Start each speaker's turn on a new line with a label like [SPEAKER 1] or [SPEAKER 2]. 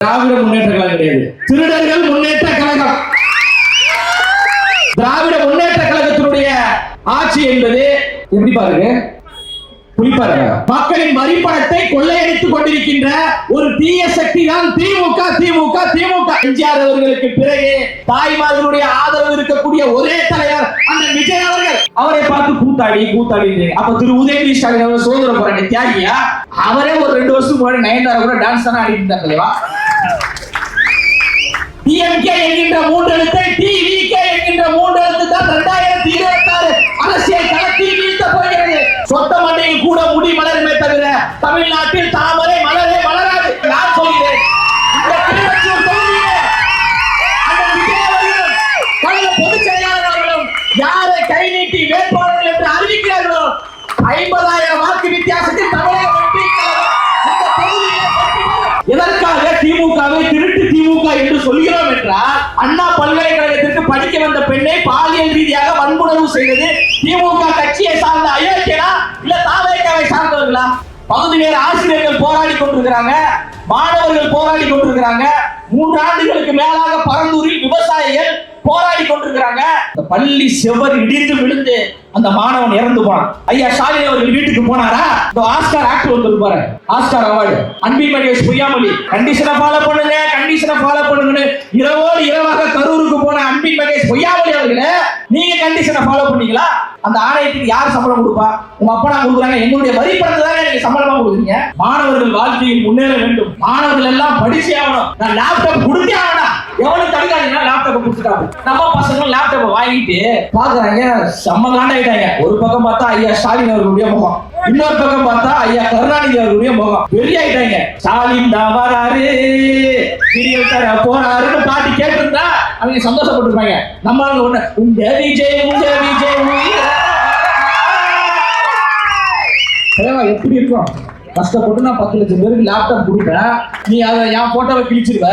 [SPEAKER 1] திராவிட முன்னேற்ற கழகம் கிடையாது. திருடர்கள் முன்னேற்ற கழகம். திராவிட முன்னேற்ற கழகத்தினுடைய ஆட்சி என்பது எப்படி பாருங்க? குறிப்பாருங்க மக்களின் வரிப்பணத்தை கொள்ளையடித்துக் கொண்டிருக்கின்ற ஒரு தீய சக்தி தான் திமுக திமுக திமுக. எம்ஜிஆர் அவர்களுக்கு பிறகு தாய்மார்களுடைய ஆதரவு இருக்கக்கூடிய ஒரே தலைவர் அந்த விஜய் அவர்கள். அவரை பார்த்து கூத்தாடி கூத்தாடி அப்ப திரு உதயநிதி ஸ்டாலின் அவர் சுதந்திர போராட்ட தியாகியா? அவரே ஒரு ரெண்டு வருஷத்துக்கு முன்னாடி நயன்தாரா கூட டான்ஸ் தானே ஆடிட்டு இருந்தார் டிஎம்கே என்கின்ற மூன்றெழுத்தை டிவிகே என்கின்ற மூன்றெழுத்து தான் ரெண்டாயிரத்தி இருபத்தி ஆறு அரசியல் களத்தில் வீழ்த்த போகிறது. சொத்த மண்டையில் கூட முடி மலருமே தவிர தமிழ்நாட்டில் தாமரை மலரே மலராது. நான் சொல்கிறேன் இந்த திருவச்சூர் தொகுதியிலே அந்த விஜய் கழக பொதுச் செயலாளர் யாரை கை நீட்டி வேட்பாளர்கள் என்று அறிவிக்கிறார்களோ ஐம்பதாயிரம் வாக்கு வித்தியாசம் திமுகவை திருட்டு திமுக என்று சொல்கிறோம் என்றால் அண்ணா பல்கலைக்கழகத்திற்கு படிக்க வந்த பெண்ணை பாலியல் ரீதியாக வன்புணர்வு செய்தது திமுக கட்சியை சார்ந்த அயோக்கியனா இல்ல தாவேக்காவை சார்ந்தவர்களா? பகுதி நேர ஆசிரியர்கள் போராடி கொண்டிருக்கிறாங்க மாணவர்கள் போராடி கொண்டிருக்கிறாங்க. மூன்று ஆண்டுகளுக்கு மேலாக பரந்தூரில் விவசாயிகள் போராடி கொண்டிருக்கிறாங்க. இந்த பள்ளி செவர் இடிந்து விழுந்து அந்த மாணவன் இறந்து போனான். ஐயா ஸ்டாலின் அவர்கள் வீட்டுக்கு போனாரா? இந்த ஆஸ்கார் ஆக்ட் வந்து பாரு. Oscar award. அன்பின் மகேஷ் பொய்யாமொழி கண்டிஷனை ஃபாலோ பண்ணுங்க கண்டிஷனை ஃபாலோ பண்ணுங்கன்னு இரவோடு இரவாக கரூருக்கு போன அன்பின் மகேஷ் பொய்யாமொழி அவர்களே நீங்க கண்டிஷனை ஃபாலோ பண்ணீங்களா? அந்த ஆணையத்துக்கு யார் சம்பளம் கொடுப்பா? உங்க அப்பா நான் கொடுக்குறாங்க. எங்களுடைய வரி பணத்தை தானே நீங்க சம்பளமா கொடுக்குறீங்க? மாணவர்கள் வாழ்க்கையில் முன்னேற வேண்டும். மாணவர்கள் எல்லாம் படிச்சே ஆகணும். நான் லேப்டாப் கொடுத்தே ஆகணும். கொடுத்துட்டாங்க. நம்ம பசங்க லேப்டாப் வாங்கிட்டு பாக்குறாங்க. செம்ம காண்டாயிட்டாங்க. ஒரு பக்கம் பார்த்தா ஐயா ஸ்டாலின் அவர்களுடைய முகம். இன்னொரு பக்கம் பார்த்தா ஐயா கருணாநிதி அவர்களுடைய முகம். பெரிய ஆயிட்டாங்க ஸ்டாலின் தான் வராரு. சீரியல் தர போறாருன்னு பாட்டு கேட்டிருந்தா அவங்க சந்தோஷப்பட்டிருப்பாங்க. நம்ம ஒண்ணு உங்க விஜய் உங்க விஜய் எப்படி இருக்கும்? கஷ்டப்பட்டு நான் பத்து லட்சம் பேருக்கு லேப்டாப் கொடுப்பேன். நீ அதை என் போட்டோவை கிழிச்சிருவ?